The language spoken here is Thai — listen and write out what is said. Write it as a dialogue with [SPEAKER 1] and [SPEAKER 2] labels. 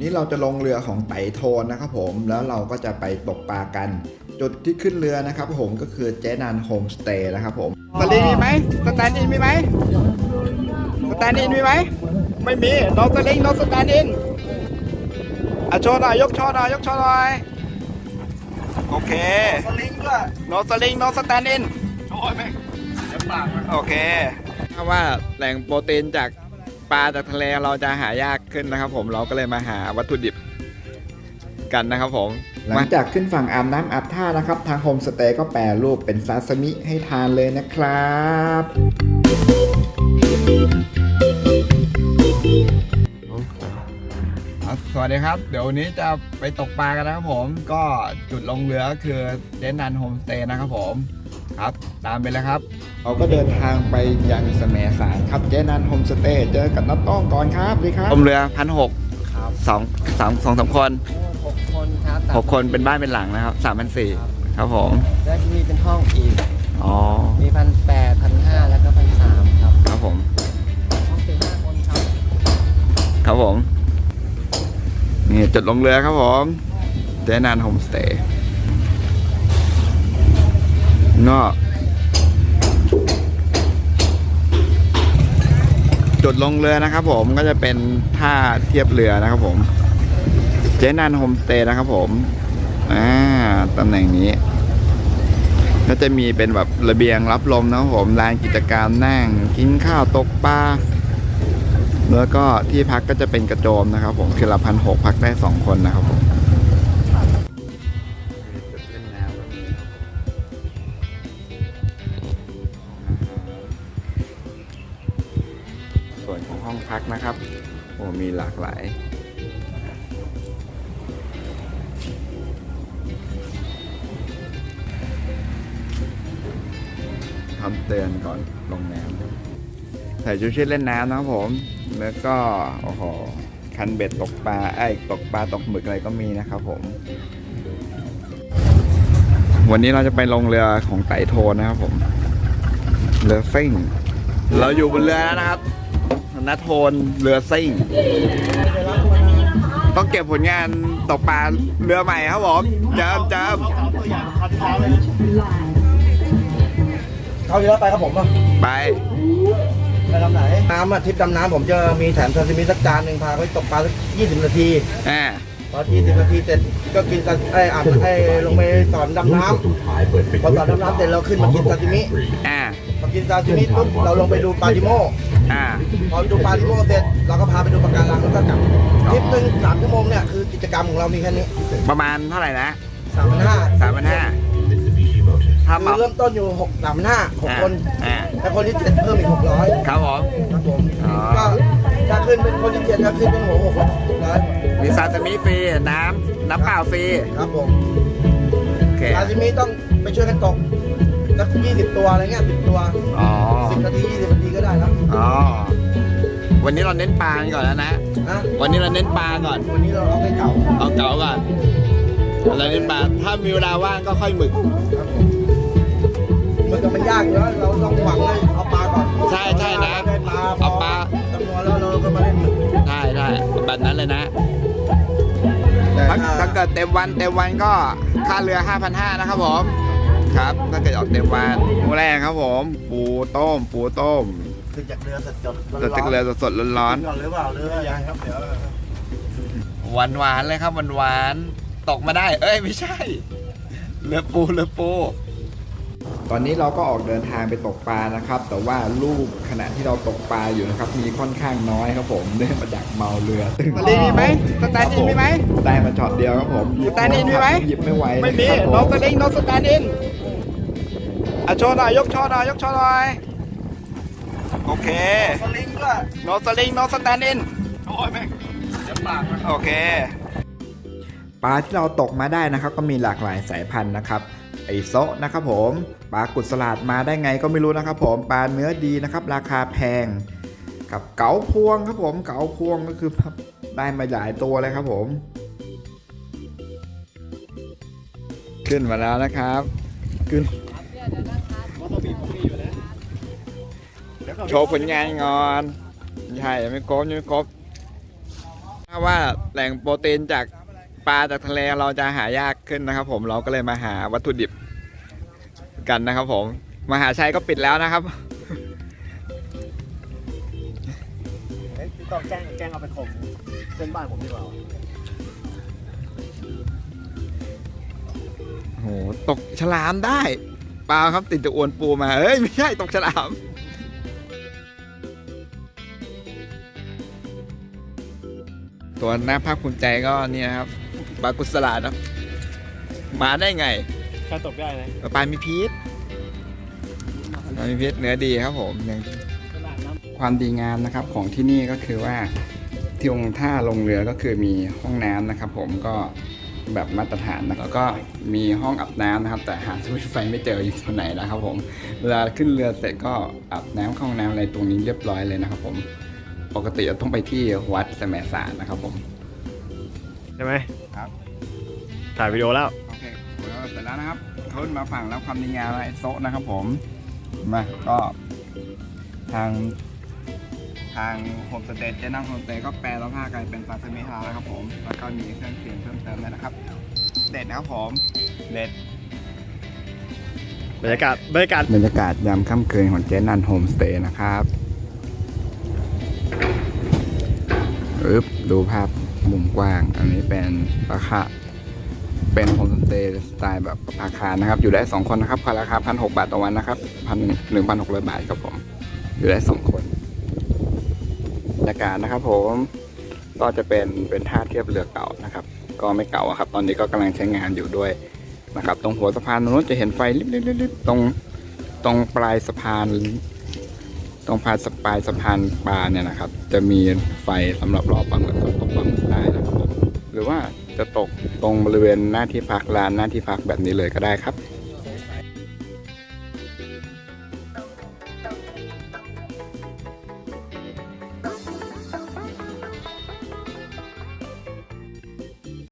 [SPEAKER 1] นี่เราจะลงเรือของไต่โทนนะครับผมแล้วเราก็จะไปตกปลากัน จุดที่ขึ้นเรือนะครับผมก็คือเจนันโฮมสเตย์นะครับผมสลิงมีไหมสแตนด์อินมีไหมสแตนด์อินมีไหมไม่มีโนสลิงโนสแตนด์อินอะโชว์หน่อยยกโชว์หน่อยยกโชว์หน่อยโอเค
[SPEAKER 2] สลิงด้วย
[SPEAKER 1] โนสลิงโนสแตนด์อิน
[SPEAKER 2] โอ้ยแม่งเดี๋ยวปากมัน
[SPEAKER 1] โอเคถ้าว่าแหล่งโปรตีนจาก ปลาจากทะเลเราจะหายากขึ้นนะครับ ผมเราก็เลยมาหาวัตถุดิบกันนะครับผมหลังจากขึ้นฝั่งอาบน้ำอาบท่านะครับ ทางโฮมสเตย์ก็แปรรูปเป็นซาซิมิให้ทานเลยนะครับสวัสดีครับ เดี๋ยววันนี้จะไปตกปลากันนะครับผมก็จุดลงเรือคือเดนนันโฮมสเตย์นะครับผม ครับ ตามไปเลยครับ เราก็เดินทางไปยังแสมสารครับเจนันโฮมสเตย์เจอกับน้าต้องก่อนครับดีครับผมเรือพันหก
[SPEAKER 2] ครับ
[SPEAKER 1] สองสามสองสามคน
[SPEAKER 2] หกคนครับ
[SPEAKER 1] หกคนเป็นบ้านเป็นหลังนะครับสามพันสี่ครับผม
[SPEAKER 2] แล้วจะมีเป็นห้องอีก
[SPEAKER 1] อ๋อ
[SPEAKER 2] มีพันแปดพันห้าแล้วก็พันสามครับ
[SPEAKER 1] ครับผม
[SPEAKER 2] ห้องสี่ห้าคนครับ
[SPEAKER 1] ครับผมนี่จุดลงเรือครับผมเจนันโฮมสเตย์ ก็จุดลงเรือนะครับผมก็จะเป็นท่าเทียบเรือนะครับผม เจนันโฮมสเตย์นะครับผมอ่าตำแหน่งนี้ ก็จะมีเป็นแบบระเบียงรับลมนะครับผมลานกิจกรรมนั่งกินข้าวตกปลาแล้วก็ที่พักก็จะเป็นกระโจมนะครับผมคือละพันหกพักได้สองคนนะครับผม พักนะครับ โอ้มีหลากหลายทำเตือนก่อนลงน้ำใส่ชุดเชืเล่นน้ำนะครับผม แล้วก็ โอ้โห คันเบ็ดตกปลา ไอ้ตกปลาตกหมึกอะไรก็มีนะครับผม วันนี้เราจะไปลงเรือของไต่โทนนะครับผม เรือซิ่งเราอยู่บนเรือแล้วนะครับ นัโทนเรือซิ่ง ต้องเก็บผลงานตกปลาเรือใหม่ครับผมเจิมเจิม
[SPEAKER 2] เขาที่แล้วไปครับผมป่ะ
[SPEAKER 1] ไป
[SPEAKER 2] ไปลำไหนน้ำอะทริปดำน้ำผมจะมีแถมซาซิมิสักจานหนึ่งพาไปตกปลาสักยี่สิบนาที
[SPEAKER 1] อ่า
[SPEAKER 2] พอยี่สิบนาทีเสร็จก็กินซาไอ้อาบไอ้ลงไปสอนดำน้ำพอสอนดำน้ำเสร็จเราขึ้นมากินซาซิมิ
[SPEAKER 1] อ่า
[SPEAKER 2] พอกินซาซิมิปุ๊บเราลงไปดูปลาดิโม
[SPEAKER 1] อ่า
[SPEAKER 2] พอดูปลาดิโมเสร็จเราก็พาไปดูปะการังแล้วก็กลับทริปหนึ่งสามชั่วโมงเนี่ยคือกิจกรรมของเรามีแค่นี้
[SPEAKER 1] ประมาณเท่าไหร่นะ
[SPEAKER 2] สามพันห้า
[SPEAKER 1] สามพันห้าถ้า
[SPEAKER 2] คื
[SPEAKER 1] เหมา
[SPEAKER 2] อเริ่มต้นอยู่หกสามพันห้าหกคน
[SPEAKER 1] อ่า
[SPEAKER 2] แต่คนที่เจ็ดเพิ่มอีกหกร้อย
[SPEAKER 1] ครับผม
[SPEAKER 2] ครับผม
[SPEAKER 1] อ๋อ
[SPEAKER 2] ก็ถ้าขึ้นเป็นคนที่เจ็ดก็ขึ้นเป็นหัวหกร้อย
[SPEAKER 1] มีซาซิมิฟรีน้ำน้ำเปล่าฟรี
[SPEAKER 2] ครับผม
[SPEAKER 1] โอเค
[SPEAKER 2] ซาซิมิต้องไปช่วยกันตกสักยี่สิบตัวอะไรเงี้ยสิบตัว
[SPEAKER 1] อ๋ วันนี้เราเน้นปลากันก่อนแล้วนะ
[SPEAKER 2] นะ
[SPEAKER 1] วันนี้เราเน้นปลาก่อน
[SPEAKER 2] วันนี้เราเอาไปเก่า
[SPEAKER 1] เอาเก๋าก่อนเราเน้นปลา ถ้ามีเวลาว่างก็ค่อยหมึก
[SPEAKER 2] ครับผมมันก็มันยากอยู่แล้วเราต้องหวังเลยเอาปลาก่อน
[SPEAKER 1] ใช่ใช่นะ
[SPEAKER 2] ได้ปลา
[SPEAKER 1] เอาปลา
[SPEAKER 2] จำนวนแล้วเราก็มาเล่นหมึก
[SPEAKER 1] ใช่ใช่แบบนั้นเลยนะ
[SPEAKER 2] แต่
[SPEAKER 1] ถ้า
[SPEAKER 2] ถ้า
[SPEAKER 1] ถ้าเกิดเต็มวันเต็มวันก็ค่าเรือ 5,500นะครับผม ครับ ถ้าเกิดออกเต็มวันมื้อแรกครับผม ปูต้ม ปูต้ม
[SPEAKER 2] ขึ้นจากเรือสดๆ
[SPEAKER 1] สดจากเรือสดๆร้อน
[SPEAKER 2] กิก่อนหรือเปล่าหรือยังครับเดี๋ยว
[SPEAKER 1] ๆหวานหวานๆเลยครับหวานหวานๆตกมาได้ เอ้ยไม่ใช่ เรือปูเรือปู ตอนนี้เราก็ออกเดินทางไปตกปลานะครับ แต่ว่าลูกขณะที่เราตกปลาอยู่นะครับ มีค่อนข้างน้อยครับผมเนื่องมาจากเมาเรือตึง
[SPEAKER 3] สแตนด์อินมีไหมสแตนด์อินมีไหม
[SPEAKER 1] ได้มาช็อตเดียวครับผมหยิบ
[SPEAKER 3] สแตนด์อินมีไหม
[SPEAKER 1] หยิบไม่ไหว
[SPEAKER 3] ไม่มี
[SPEAKER 1] ครับผ
[SPEAKER 3] โนสลิงโนสแตนด์อินอะโชว์หน่อย ยกโชว์หน่อย ยกโชว์หน่อย โอเค
[SPEAKER 2] สลิงด้วย
[SPEAKER 3] โนสลิงโนสแตนด์อิน
[SPEAKER 2] โอ้ยแม่งเดี๋ยวปากมัน
[SPEAKER 3] โอเค
[SPEAKER 1] ปลาที่เราตกมาได้นะครับ ก็มีหลากหลายสายพันธุ์นะครับ ไอโซะนะครับผมปลากุดสลัดมาได้ไงก็ไม่รู้นะครับ ผมปลาเนื้อดีนะครับ ราคาแพงกับเก๋าพวงครับผมเก๋าพวงก็คือได้มาหลายตัวเลยครับผม ขึ้นมาแล้วนะครับ ขึ้น โชว์ผลงานงอนใช่ยังไม่ครบยังไม่ครบถ้าว่าแหล่งโปรตีนจากปลาจากทะเลเราจะหายากขึ้นนะครับ ผมเราก็เลยมาหาวัตถุดิบกันนะครับ ผมมหาชัยก็ปิดแล้วนะครับ
[SPEAKER 4] เฮ้ยพี่ต้องแกล้งแกล้งเอาไปข่มเพื่อนบ้านผมดีกว่า
[SPEAKER 1] โอ้โหตกฉลามได้ปลาครับติดจะอวนปูมาเอ้ยไม่ใช่ตกฉลาม ตัวหน้าภาคภูมิใจก็นี่นะครับปลากุศลาครับมาได้ไง
[SPEAKER 4] แค่ตกได้เลย
[SPEAKER 1] ปลามีพิษปลามีพิษเนื้อดีครับผมยัง
[SPEAKER 4] ขนาดน้
[SPEAKER 1] ความดีงามนะครับของที่นี่ก็คือว่าที่องค์ท่าลงเรือก็คือมีห้องน้ำนะครับผมก็แบบมาตรฐานนะแล้วก็มีห้องอาบน้ำนะครับ แต่หาสวิตช์ไฟไม่เจออยู่ตรงไหนนะครับผมเวลาขึ้นเรือเสร็จก็อาบน้ำเข้าห้องน้ำอะไรตรงนี้เรียบร้อยเลยนะครับผม ปกติเราต้องไปที่วัดสมสารนะครับผมำ
[SPEAKER 4] ใช่ไหม
[SPEAKER 1] ครับ
[SPEAKER 4] ถ่ายวิดีโอแล้ว
[SPEAKER 1] โอเคเสร็จแล้วนะครับขึ้นมาฝั่งแล้วความดีงามไอโซะนะครับผมมาก็ทางทางโฮมสเตย์เจนั่งโฮมสเตย์ก็แปลแล้วผ้ากลายเป็นซาซิมิฮาแล้วครับผม แล้วก็มีเครื่องเคียงเพิ่มเติมเลยนะครับ เด็ดนะครับผม เด็ด
[SPEAKER 4] บรรยากาศบรรยากาศ
[SPEAKER 1] บรรยากาศยามค่ำคืนของเจนันโฮมสเตย์นะครับ อึบดูภาพมุมกว้าง อันนี้เป็นราคาเป็นโฮมสเตย์สไตล์แบบราคานะครับ อยู่ได้สองคนนะครับราคาพันหกบาทต่อวันนะครับพันหนึ่งพันหกร้อยบาทครับผม อยู่ได้สองคนบรรยากาศนะครับ ผมก็จะเป็นเป็นท่าเทียบเรือเก่านะครับ ก็ไม่เก่าครับ ตอนนี้ก็กำลังใช้งานอยู่ด้วยนะครับ ตรงหัวสะพานนู้นจะเห็นไฟลิบๆตรงตรงปลายสะพาน ตรงพาสะปายสะพานปลาเนี่ยนะครับ จะมีไฟสำหรับรอปลาหมึกตกปลาหมึกได้นะครับหรือว่าจะตกตรงบริเวณหน้าที่พักลานหน้าที่พักแบบนี้เลยก็ได้ครับ